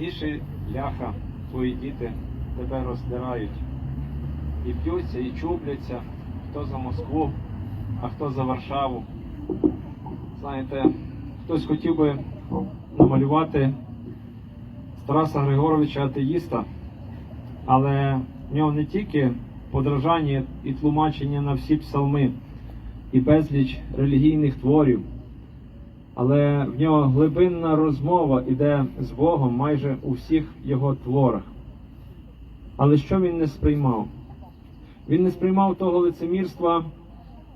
Міші, ляха, твої діти тебе роздирають. І б'ються, і чубляться, хто за Москву, а хто за Варшаву. Знаєте, хтось хотів би намалювати Тараса Григоровича атеїста, але в нього не тільки подражання і тлумачення на всі псалми і безліч релігійних творів, але в нього глибинна розмова іде з Богом майже у всіх його творах. Але що він не сприймав? Він не сприймав того лицемірства,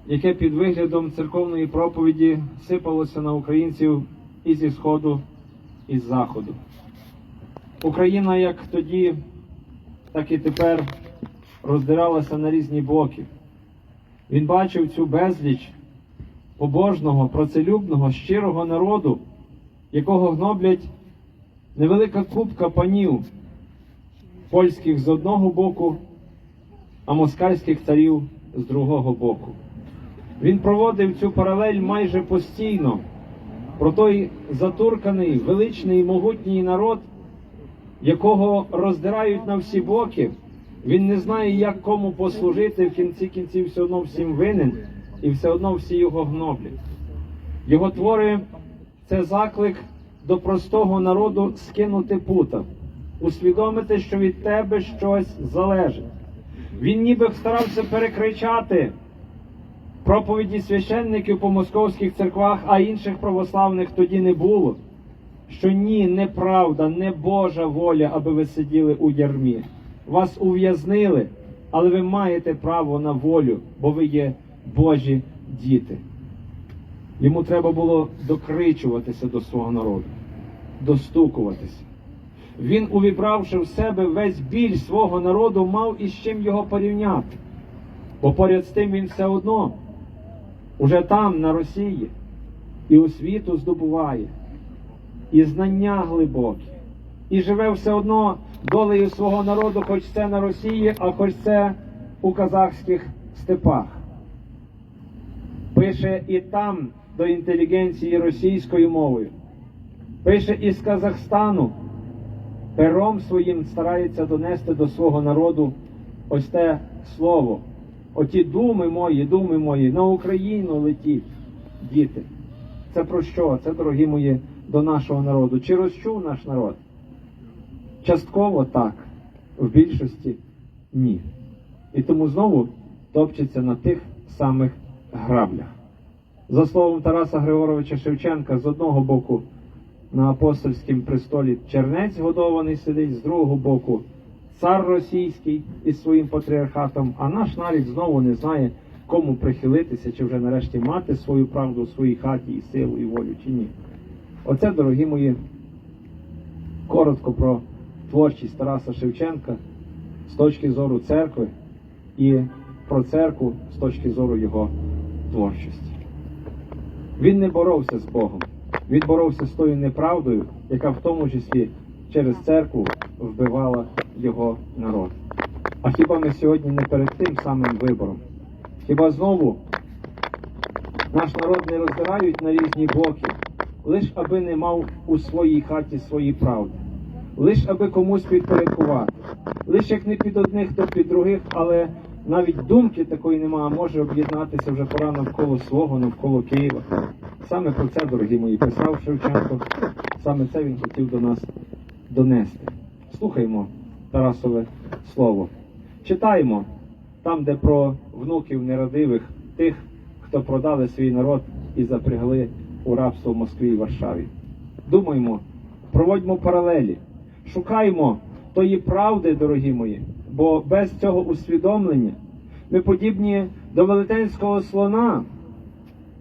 яке під виглядом церковної проповіді сипалося на українців і зі сходу, і з заходу. Україна як тоді, так і тепер роздиралася на різні боки. Він бачив цю безліч побожного, працелюбного, щирого народу, якого гноблять невелика купка панів польських з одного боку, а москальських царів з другого боку. Він проводив цю паралель майже постійно про той затурканий, величний і могутній народ, якого роздирають на всі боки. Він не знає, як кому послужити, в кінці кінців все одно всім винен, і все одно всі його гноблять. Його твори це заклик до простого народу скинути пута, усвідомити, що від тебе щось залежить. Він ніби старався перекричати проповіді священників по московських церквах, а інших православних тоді не було. Що ні, неправда, не Божа воля, аби ви сиділи у ярмі. Вас ув'язнили, але ви маєте право на волю, бо ви є Божі діти. Йому треба було докричуватися до свого народу, достукуватися. Він, увібравши в себе весь біль свого народу, мав із чим його порівняти. Бо поряд з тим він все одно уже там, на Росії, і освіту здобуває, і знання глибокі, і живе все одно долею свого народу, хоч це на Росії, а хоч це у казахських степах. Пише і там до інтелігенції російською мовою, пише із Казахстану, пером своїм старається донести до свого народу ось те слово. Оті думи мої, думи мої, на Україну летіть, діти. Це про що? Це, дорогі мої, до нашого народу. Чи розчув наш народ? Частково так, в більшості ні. І тому знову топчеться на тих самих граблях. За словом Тараса Григоровича Шевченка, з одного боку на апостольському престолі чернець годований сидить, з другого боку цар російський із своїм патріархатом, а наш нарід знову не знає, кому прихилитися, чи вже нарешті мати свою правду у своїй хаті і силу, і волю, чи ні. Оце, дорогі мої, коротко про творчість Тараса Шевченка з точки зору церкви і про церкву з точки зору його творчості. Він не боровся з Богом, він боровся з тою неправдою, яка в тому числі через церкву вбивала його народ. А хіба ми сьогодні не перед тим самим вибором? Хіба знову наш народ не роздирають на різні боки, лиш аби не мав у своїй хаті свої правди, лиш аби комусь підпорядкувати, лиш як не під одних, то під других, але навіть думки такої нема, а може об'єднатися вже пора навколо свого, навколо Києва. Саме про це, дорогі мої, писав Шевченко, саме це він хотів до нас донести. Слухаймо Тарасове слово. Читаємо там, де про внуків нерадивих, тих, хто продали свій народ і запрягли у рабство в Москві і Варшаві. Думаємо, проводьмо паралелі, шукаймо тої правди, дорогі мої, бо без цього усвідомлення ми подібні до велетенського слона,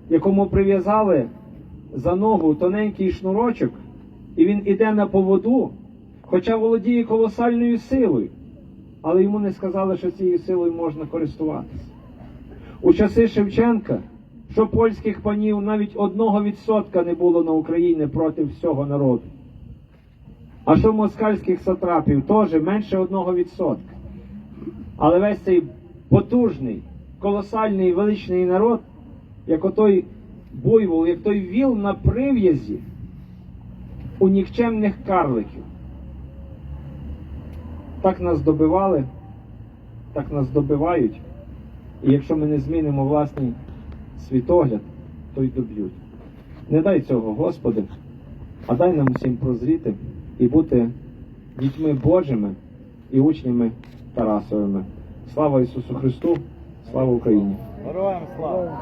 якому прив'язали за ногу тоненький шнурочок, і він іде на поводу, хоча володіє колосальною силою, але йому не сказали, що цією силою можна користуватися. У часи Шевченка, що польських панів навіть одного відсотка не було на Україні проти всього народу. А що москальських сатрапів теж менше одного відсотка. Але весь цей потужний, колосальний величний народ, як отой буйвол, як той віл на прив'язі у нікчемних карликів. Так нас добивали, так нас добивають. І якщо ми не змінимо власний світогляд, то й доб'ють. Не дай цього, Господи, а дай нам усім прозріти і бути дітьми Божими і учнями Тарасовими. Слава Ісусу Христу, слава Україні! Героям слава!